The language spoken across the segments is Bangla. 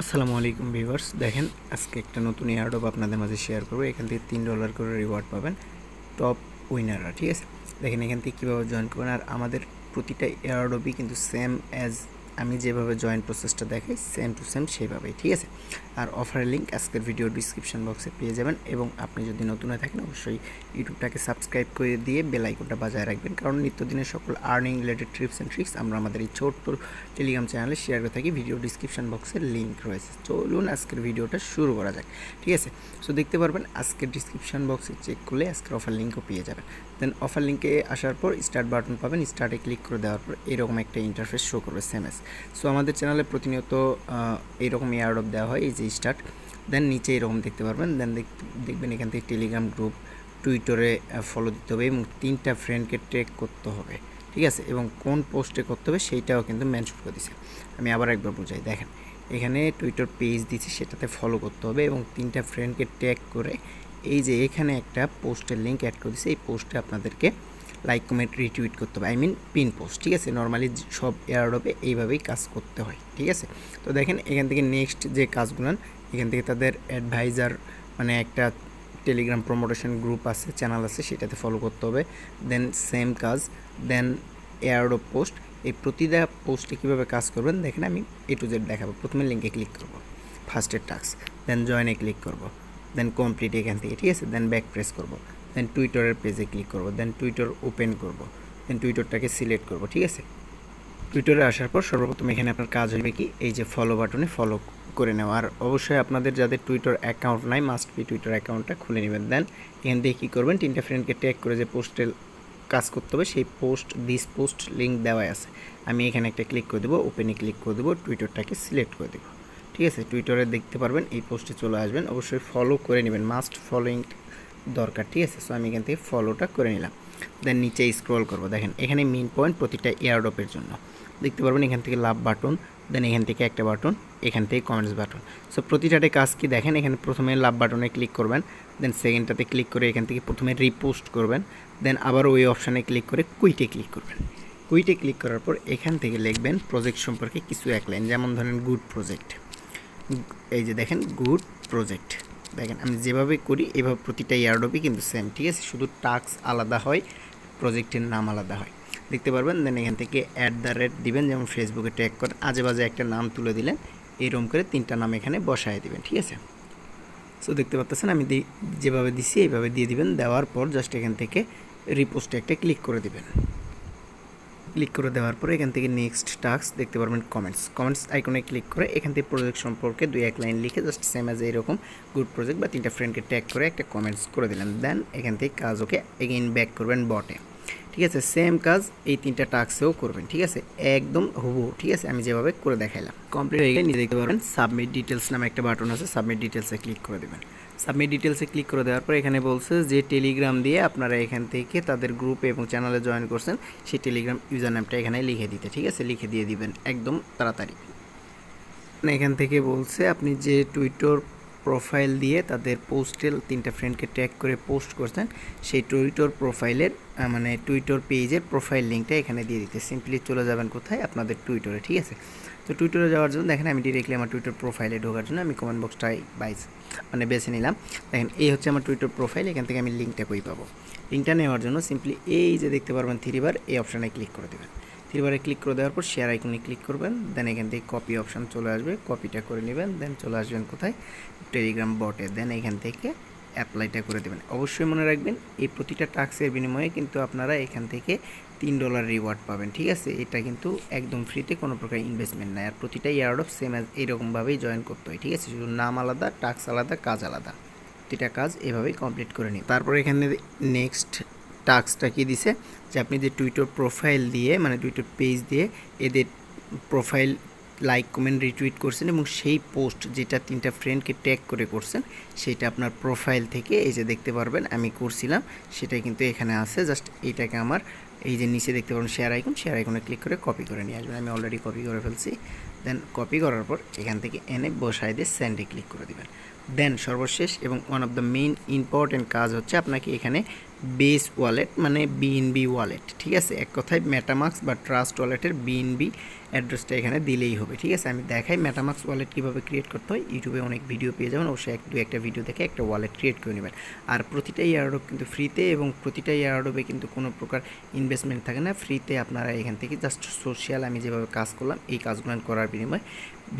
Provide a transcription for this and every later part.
আসসালামু আলাইকুম ভিউয়ার্স। দেখেন, আজকে একটা নতুন এয়ারডপ আপনাদের মাঝে শেয়ার করব। এখান থেকে তিন ডলার করে রিওয়ার্ড পাবেন টপ উইনাররা ঠিক আছে? দেখেন এখান থেকে কীভাবে জয়েন করবেন। আর আমাদের প্রতিটা এয়ারডপই কিন্তু সেম অ্যাজ আমি যেভাবে জয়েন প্রসেসটা দেখাই সেম টু সেম সেভাবেই ঠিক আছে? আর অফারের লিঙ্ক আজকের ভিডিও ডিসক্রিপশন বক্সে পেয়ে যাবেন এবং আপনি যদি নতুন হয়ে থাকেন, অবশ্যই ইউটিউবটাকে সাবস্ক্রাইব করে দিয়ে বেল বাজায় রাখবেন। কারণ নিত্যদিনের সকল earning related trips and tricks আমরা আমাদের এই ছোট্ট টেলিগ্রাম চ্যানেলে শেয়ার করে থাকি। ভিডিও ডিসক্রিপশন বক্সে লিঙ্ক রয়েছে। চলুন আজকের ভিডিওটা শুরু করা যাক, ঠিক আছে? সো দেখতে পারবেন, আজকের ডিসক্রিপশন বক্সে চেক করলে আজকের অফার লিঙ্কও পেয়ে যাবেন। দেন অফার লিঙ্কে আসার পর স্টার্ট বাটন পাবেন। স্টার্টে ক্লিক করে দেওয়ার পর এরকম একটা ইন্টারফেস শো করবে সেমএস সো আমাদের চ্যানেলে প্রতিনিয়ত আহ, এইরকম এয়ারডপ দেওয়া হয় এই যে স্টার্ট দেন নিচে এরকম দেখতে পারবেন। দেন দেখবেন এখান থেকে টেলিগ্রাম গ্রুপ টুইটারে ফলো দিতে হবে এবং তিনটা ফ্রেন্ডকে ট্রেক করতে হবে। ঠিক আছে? এবং কোন পোস্টে করতে হবে সেইটাও কিন্তু মেনশন করে দিছে। আমি আবার একবার বোঝাই দেখেন। এখানে টুইটার পেজ দিচ্ছি সেটাতে ফলো করতে হবে এবং তিনটা ফ্রেন্ডকে ট্যাগ করে এই যে এখানে একটা পোস্টের লিঙ্ক অ্যাড করে দিছে, এই পোস্টে আপনাদেরকে লাইক কমেন্ট রিটুইট করতে হবে। আই মিন পিন পোস্ট ঠিক আছে? নর্মালি সব এয়ারডপে এইভাবেই কাজ করতে হয়, ঠিক আছে? তো দেখেন, এখান থেকে নেক্সট যে কাজগুলো এখান থেকে তাদের অ্যাডভাইজার মানে একটা টেলিগ্রাম প্রমোটেশন গ্রুপ আছে চ্যানেল আছে, সেটাতে ফলো করতে হবে। দেন সেম কাজ দেন এয়ারডপ পোস্ট এই প্রতিটা পোস্টে কীভাবে কাজ করবেন, দেখেন আমি এ টু জেড দেখাবো। প্রথমে লিঙ্কে ক্লিক করব। ফার্স্টের টাস্ক দেন জয়েনে ক্লিক করব। দেন কমপ্লিট এখান থেকে, ঠিক আছে? দেন ব্যাক প্রেস করব। দেন টুইটারের পেজে ক্লিক করব। দেন টুইটার ওপেন করব। দেন টুইটারটাকে সিলেক্ট করব, ঠিক আছে? টুইটারে আসার পর সর্বপ্রথম এখানে আপনার কাজ হবে কি? এই যে ফলো বাটনে ফলো করে নেওয়া। আর অবশ্যই আপনাদের যাদের টুইটার অ্যাকাউন্ট নাই মাস্ট বি টুইটার অ্যাকাউন্টটা খুলে নেবেন। দেন এখান থেকে কী করবেন? তিনটা ফ্রেন্ডকে ট্যাগ করে যে পোস্টে কাজ করতে হবে, সেই পোস্ট দিস পোস্ট লিঙ্ক দেওয়াই আছে। আমি এখানে একটা ক্লিক করে দেবো ওপেনে ক্লিক করে দেবো, টুইটারটাকে সিলেক্ট করে দেবো। ঠিক আছে, টুইটারে দেখতে পারবেন, এই পোস্টে চলে আসবেন, অবশ্যই ফলো করে নেবেন মাস্ট ফলোইং দরকার, ঠিক আছে? সো আমি এখান থেকে ফলোটা করে নিলাম। দেন নিচে স্ক্রল করব। দেখেন, এখানে মেন পয়েন্ট প্রতিটা এয়ারডপের জন্য। দেখতে পারবেন এখান থেকে লাভ বাটন দেন এখান থেকে একটা বাটন এখান থেকে কমেন্টস বাটন সো প্রতিটাতে কাজ কি? দেখেন, এখানে প্রথমে লাভ বাটনে ক্লিক করবেন দেন সেকেন্ডটাতে ক্লিক করে এখান থেকে প্রথমে রিপোস্ট করবেন দেন আবার ওই অপশানে ক্লিক করে কুইটে ক্লিক করবেন। কুইটে ক্লিক করার পর এখান থেকে লিখবেন প্রজেক্ট সম্পর্কে কিছু এক লাইন যেমন ধরেন গুড প্রজেক্ট এই যে দেখেন গুড প্রজেক্ট দেখেন, আমি যেভাবে করি, এভাবে প্রতিটা ইয়ারডপই কিন্তু সেম ঠিক আছে? শুধু টাস্ক আলাদা হয় প্রজেক্টের নাম আলাদা হয়। দেখতে পারবেন দেন এখান থেকে অ্যাট দ্য রেট দিবেন, যেমন ফেসবুকে ট্যাগ করে আজে বাজে একটা নাম তুলে দিলেন, এরকম করে তিনটা নাম এখানে বসায় দিবেন, ঠিক আছে? সো দেখতে পাচ্ছেন আমি যেভাবে দিছি, এইভাবে দিয়ে দিবেন, দেওয়ার পর জাস্ট এখান থেকে রিপোস্টে একটা ক্লিক করে দিবেন। ক্লিক করে দেওয়ার পরে এখান থেকে নেক্সট টাস্ক দেখতে পারবেন কমেন্টস কমেন্টস আইকনে ক্লিক করে এখান থেকে প্রজেক্ট সম্পর্কে দুই এক লাইন লিখে জাস্ট সেম অ্যাজ এরকম গুড প্রজেক্ট বা তিনটা ফ্রেন্ডকে ট্যাগ করে একটা কমেন্টস করে দিলেন। দেন এখান থেকে কাজ ওকে এগেইন ব্যাক করবেন বটে ঠিক আছে সেম কাজ এই তিনটা টাস্কেও করবেন, ঠিক আছে? একদম হুবহু, ঠিক আছে? আমি যেভাবে করে দেখাইলাম। কমপ্লিট হয়ে গেলে নিজে দেখতে পারবেন সাবমিট ডিটেলস নামে একটা বাটন আছে সাবমিট ডিটেলসে ক্লিক করে দেবেন। সাবমিট ডিটেলসে ক্লিক করে দেওয়ার পর এখানে বলছে যে টেলিগ্রাম দিয়ে আপনারা এখান থেকে তাদের গ্রুপে এবং চ্যানেলে জয়েন করছেন, সেই টেলিগ্রাম ইউজার নামটা এখানে লিখে দিতে, ঠিক আছে? লিখে দিয়ে দিবেন, একদম তাড়াতাড়ি। এখান থেকে বলছে, আপনি যে টুইটার প্রোফাইল দিয়ে তাদের পোস্টেল তিনটা ফ্রেন্ডকে ট্যাগ করে পোস্ট করছেন, সেই টুইটার প্রোফাইলের মানে টুইটার পেজের প্রোফাইল লিঙ্কটা এখানে দিয়ে দিতে সিম্পলি চলে যাবেন কোথায়? আপনাদের টুইটারে ঠিক আছে? তো টুইটারে যাওয়ার জন্য দেখেন, আমি ডিরেক্টলি আমার টুইটার প্রোফাইলে ঢোকার জন্য আমি কমেন্ট বক্সটাই বাইস মানে বেছে নিলাম। দেখেন, এই হচ্ছে আমার টুইটার প্রোফাইল এখান থেকে আমি লিঙ্কটা কই পাবো? লিঙ্কটা নেওয়ার জন্য সিম্পলি এই যে দেখতে পারবেন থ্রিবার এই অপশানে ক্লিক করে দেবেন। থ্রিবারে ক্লিক করে দেওয়ার পর শেয়ার আইকনে ক্লিক করবেন দেন এখান থেকে কপি অপশান চলে আসবে কপিটা করে নেবেন দেন চলে আসবেন কোথায়? টেলিগ্রাম বটে দেন এখান থেকে অ্যাপ্লাইটা করে দেবেন। অবশ্যই মনে রাখবেন, এই প্রতিটা টাস্কের বিনিময়ে কিন্তু আপনারা এখান থেকে তিন ডলার রিওয়ার্ড পাবেন, ঠিক আছে? এটা কিন্তু একদম ফ্রিতে কোনো প্রকার ইনভেস্টমেন্ট নাই, আর প্রতিটা ইয়ার্ড অফ সেম এইরকমভাবেই জয়েন করতে হয়, ঠিক আছে? শুধু নাম আলাদা টাস্ক আলাদা, কাজ আলাদা, প্রতিটা কাজ এভাবেই কমপ্লিট করে নিন। তারপর এখানে নেক্সট টাস্কটা কি দিছে? যে আপনি যে টুইটার প্রোফাইল দিয়ে মানে টুইটার পেজ দিয়ে এদের প্রোফাইল লাইক, কমেন্ট, রিটুইট করছেন এবং সেই পোস্ট যেটা তিনটা ফ্রেন্ডকে ট্যাগ করে করছেন, সেটা আপনার প্রোফাইল থেকে এই যে দেখতে পারবেন, আমি করছিলাম, সেটাই কিন্তু এখানে আছে। জাস্ট এইটাকে আমার এই যে নিচে দেখতে পাবেন শেয়ার আইকন শেয়ার আইকনে ক্লিক করে কপি করে নিয়ে আসবেন। আমি অলরেডি কপি করে ফেলছি। দেন কপি করার পর এখান থেকে এনে বসায় দিয়ে স্যান্ডে ক্লিক করে দেবেন। দেন সর্বশেষ এবং one of the main important কাজ হচ্ছে আপনাকে এখানে বেস ওয়ালেট মানে বিএনবি ওয়ালেট ঠিক আছে? এক কথায় মেটামাক্স বা ট্রাস্ট ওয়ালেটের বিএনবি অ্যাড্রেসটা এখানে দিলেই হবে, ঠিক আছে? আমি দেখাই মেটামাক্স ওয়ালেট কীভাবে ক্রিয়েট করতে হয়। ইউটিউবে অনেক ভিডিও পেয়ে যাবেন, অবশ্যই এক দু একটা ভিডিও দেখে একটা ওয়ালেট ক্রিয়েট করে নেবেন। আর প্রতিটা ইয়ারডোপ কিন্তু ফ্রিতে এবং প্রতিটা ইয়ারডোপে কিন্তু কোনো প্রকার ইনভেস্টমেন্ট থাকে না। ফ্রিতে আপনারা এখান থেকে জাস্ট সোশ্যাল আমি যেভাবে কাজ করলাম, এই কাজগুলো করার বিনিময়ে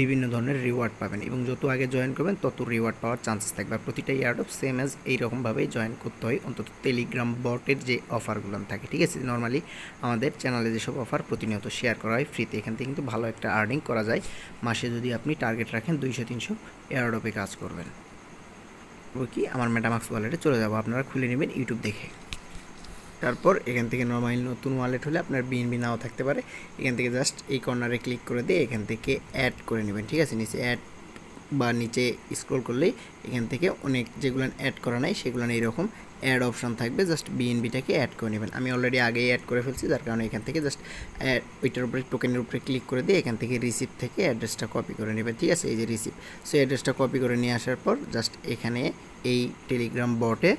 বিভিন্ন ধরনের রিওয়ার্ড পাবেন এবং যত আগে জয়েন করবেন, তত রিওয়ার্ড পাওয়ার চান্সেস থাকবে। আর প্রতিটা ইয়ারডোপ সেম অ্যাজ এইরকমভাবেই জয়েন করতে হয়। অন্তত টেলিগ্রাম বটের যে অফারগুলো থাকে, ঠিক আছে? নর্মালি আমাদের চ্যানেলে যেসব অফার প্রতিনিয়ত শেয়ার করা হয় ফ্রিতে এখান থেকে কিন্তু ভালো একটা আর্নিং করা যায়। মাসে যদি আপনি টার্গেট রাখেন দুইশো, তিনশো এয়ারডোপে কাজ করবেন। কি? আমার মেটামাক্স ওয়ালেটে চলে যাব। আপনারা খুলে নেবেন ইউটিউব দেখে। তারপর এখান থেকে নর্মালি নতুন ওয়ালেট হলে আপনার বিএনবি নাও থাকতে পারে। এখান থেকে জাস্ট এই কর্নারে ক্লিক করে দিয়ে এখান থেকে অ্যাড করে নেবেন। ঠিক আছে? নিচে অ্যাড বা নিচে স্ক্রল করলেই এখান থেকে অনেক যেগুলো অ্যাড করা নাই, সেগুলো এইরকম অ্যাড অপশন থাকবে জাস্ট বিএনবিটাকে অ্যাড করে নেবেন। আমি অলরেডি আগেই অ্যাড করে ফেলছি, যার কারণে এখান থেকে জাস্ট ওইটার উপরে টোকেনের উপরে ক্লিক করে দিয়ে এখান থেকে রিসিপ্ট থেকে অ্যাড্রেসটা কপি করে নেবেন, ঠিক আছে? এই যে রিসিপ্ট সো অ্যাড্রেসটা কপি করে নিয়ে আসার পর জাস্ট এখানে এই টেলিগ্রাম বটে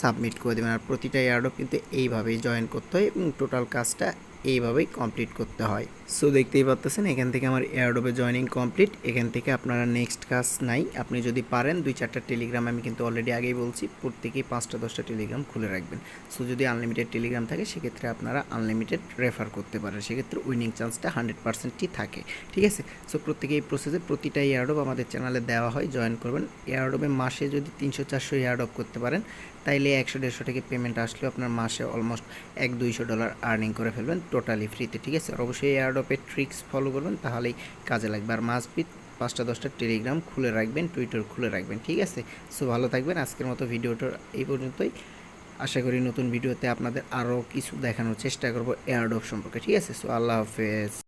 সাবমিট করে দেবেন। আর প্রতিটা এয়ারডপ কিন্তু এইভাবেই জয়েন করতে হয় এবং টোটাল কাজটা এইভাবেই কমপ্লিট করতে হয়। সো দেখতেই পাচ্ছেন এখান থেকে আমার এয়ারডোপে জয়েনিং কমপ্লিট এখান থেকে আপনারা নেক্সট কাজ নাই। আপনি যদি পারেন, দুই চারটা টেলিগ্রাম আমি কিন্তু অলরেডি আগেই বলছি, প্রত্যেকেই পাঁচটা, দশটা টেলিগ্রাম খুলে রাখবেন। সো যদি আনলিমিটেড টেলিগ্রাম থাকে, সেক্ষেত্রে আপনারা আনলিমিটেড রেফার করতে পারেন। সেক্ষেত্রে উইনিং চান্সটা হান্ড্রেড পার্সেন্টই থাকে। ঠিক আছে? সো প্রত্যেকে এই প্রসেসে প্রতিটা এয়ারডপ আমাদের চ্যানেলে দেওয়া হয় জয়েন করবেন। এয়ারডপে মাসে যদি তিনশো চারশো এয়ারডপ করতে পারেন, তাইলে একশো, দেড়শো থেকে পেমেন্ট আসলেও আপনার মাসে অলমোস্ট এক, দুইশো ডলার আর্নিং করে ফেলবেন। টোটালি ফ্রিতে ঠিক আছে? আর অবশ্যই এয়ারডপের ট্রিক্স ফলো করবেন, তাহলেই কাজে লাগবে। আর মাস বিট পাঁচটা, দশটা টেলিগ্রাম খুলে রাখবেন টুইটার খুলে রাখবেন, ঠিক আছে? সো ভালো থাকবেন, আজকের মতো ভিডিওটা এই পর্যন্তই। আশা করি নতুন ভিডিওতে আপনাদের আরও কিছু দেখানোর চেষ্টা করব এয়ারডপ সম্পর্কে, ঠিক আছে? সো আল্লাহ হাফেজ।